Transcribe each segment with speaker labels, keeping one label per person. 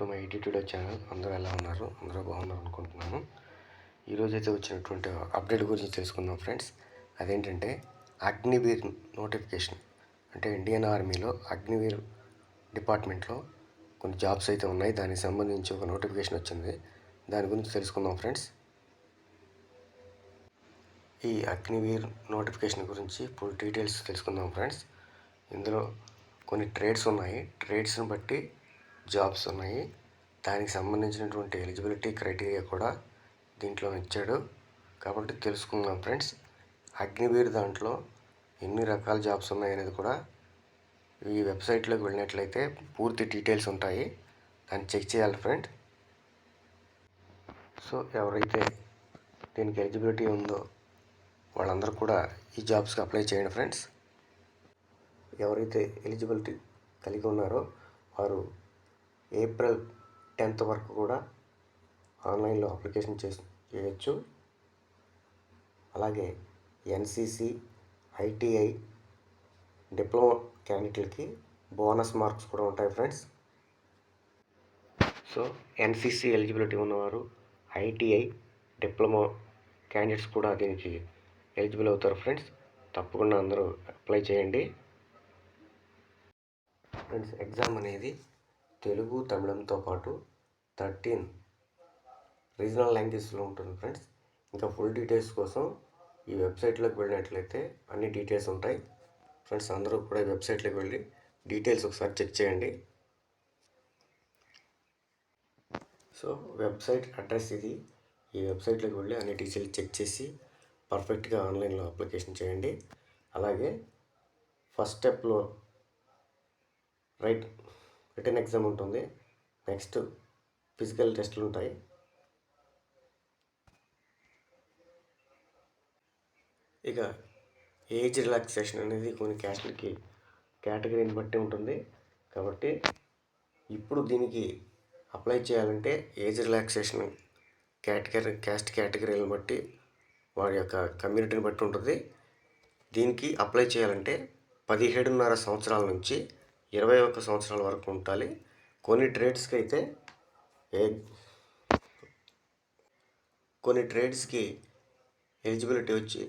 Speaker 1: To my YouTube channel. అందరూ ఎలా ఉన్నారు? అందరూ బాగున్నారు అనుకుంటున్నాను. ఈరోజు అయితే వచ్చినటువంటి అప్డేట్ గురించి తెలుసుకుందాం ఫ్రెండ్స్. అదేంటంటే అగ్నివీర్ నోటిఫికేషన్ అంటే ఇండియన్ ఆర్మీలో అగ్నివీర్ డిపార్ట్మెంట్లో కొన్ని జాబ్స్ అయితే ఉన్నాయి. దానికి సంబంధించి ఒక నోటిఫికేషన్ వచ్చింది. దాని గురించి తెలుసుకుందాం ఫ్రెండ్స్. ఈ అగ్నివీర్ నోటిఫికేషన్ గురించి ఫుల్ డీటెయిల్స్ తెలుసుకుందాం ఫ్రెండ్స్. ఇందులో కొన్ని ట్రేడ్స్ ఉన్నాయి. ట్రేడ్స్ని బట్టి జాబ్స్ ఉన్నాయి. దానికి సంబంధించినటువంటి ఎలిజిబిలిటీ క్రైటీరియా కూడా దీంట్లో ఇచ్చాడు. కాబట్టి తెలుసుకుందాం ఫ్రెండ్స్. అగ్నివీర్ దాంట్లో ఎన్ని రకాల జాబ్స్ ఉన్నాయనేది కూడా ఈ వెబ్సైట్లోకి వెళ్ళినట్లయితే పూర్తి డీటెయిల్స్ ఉంటాయి. దాన్ని చెక్ చేయాలి ఫ్రెండ్. సో ఎవరైతే దీనికి ఎలిజిబిలిటీ ఉందో వాళ్ళందరూ కూడా ఈ జాబ్స్కి అప్లై చేయండి ఫ్రెండ్స్. ఎవరైతే ఎలిజిబిలిటీ కలిగి ఉన్నారో వారు ఏప్రిల్ టెన్త్ వరకు కూడా ఆన్లైన్లో అప్లికేషన్ చేసి చేయొచ్చు. అలాగే ఎన్సిసి ఐటీఐ డిప్లొమా క్యాండిడేట్లకి బోనస్ మార్క్స్ కూడా ఉంటాయి ఫ్రెండ్స్. సో ఎన్సిసి ఎలిజిబిలిటీ ఉన్నవారు ఐటీఐ డిప్లొమా క్యాండిడేట్స్ కూడా దీనికి ఎలిజిబుల్ అవుతారు ఫ్రెండ్స్. తప్పకుండా అందరూ అప్లై చేయండి. ఫ్రెండ్స్ ఎగ్జామ్ అనేది తెలుగు తమిళంతో పాటు థర్టీన్ రీజనల్ లాంగ్వేజ్లో ఉంటుంది ఫ్రెండ్స్. ఇంకా ఫుల్ డీటెయిల్స్ కోసం ఈ వెబ్సైట్లోకి వెళ్ళినట్లయితే అన్ని డీటెయిల్స్ ఉంటాయి. ఫ్రెండ్స్ అందరూ కూడా ఈ వెబ్సైట్లోకి వెళ్ళి డీటెయిల్స్ ఒకసారి చెక్ చేయండి. సో వెబ్సైట్ అడ్రస్ ఇది. ఈ వెబ్సైట్లోకి వెళ్ళి అన్ని డీటెయిల్స్ చెక్ చేసి పర్ఫెక్ట్గా ఆన్లైన్లో అప్లికేషన్ చేయండి. అలాగే ఫస్ట్ స్టెప్లో రైట్ రిటర్న్ ఎగ్జామ్ ఉంటుంది. నెక్స్ట్ ఫిజికల్ టెస్ట్లు ఉంటాయి. ఇక ఏజ్ రిలాక్సేషన్ అనేది కొన్ని క్యాస్ట్లకి కేటగిరీని బట్టి ఉంటుంది. కాబట్టి ఇప్పుడు దీనికి అప్లై చేయాలంటే ఏజ్ రిలాక్సేషన్ కేటగిరీ క్యాస్ట్ కేటగిరీని బట్టి వారి యొక్క కమ్యూనిటీని బట్టి ఉంటుంది. దీనికి అప్లై చేయాలంటే పదిహేడున్నర సంవత్సరాల నుంచి ఇరవై ఒక్క సంవత్సరాల వరకు ఉండాలి. కొన్ని ట్రేడ్స్కి అయితే ఏ కొన్ని ట్రేడ్స్కి ఎలిజిబిలిటీ వచ్చి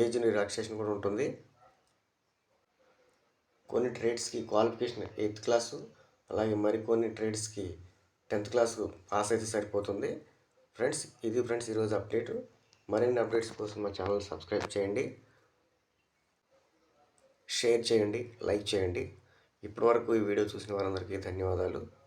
Speaker 1: ఏజ్ రిలాక్సేషన్ కూడా ఉంటుంది. కొన్ని ట్రేడ్స్కి క్వాలిఫికేషన్ ఎయిత్ క్లాసు అలాగే మరికొన్ని ట్రేడ్స్కి టెన్త్ క్లాసు పాస్ అయితే సరిపోతుంది. ఫ్రెండ్స్ ఇది ఫ్రెండ్స్ ఈరోజు అప్డేట్. మరిన్ని అప్డేట్స్ కోసం మా ఛానల్ సబ్స్క్రైబ్ చేయండి. షేర్ చేయండి లైక్ చేయండి. ఇప్పటివరకు ఈ వీడియో చూసిన వారందరికీ ధన్యవాదాలు.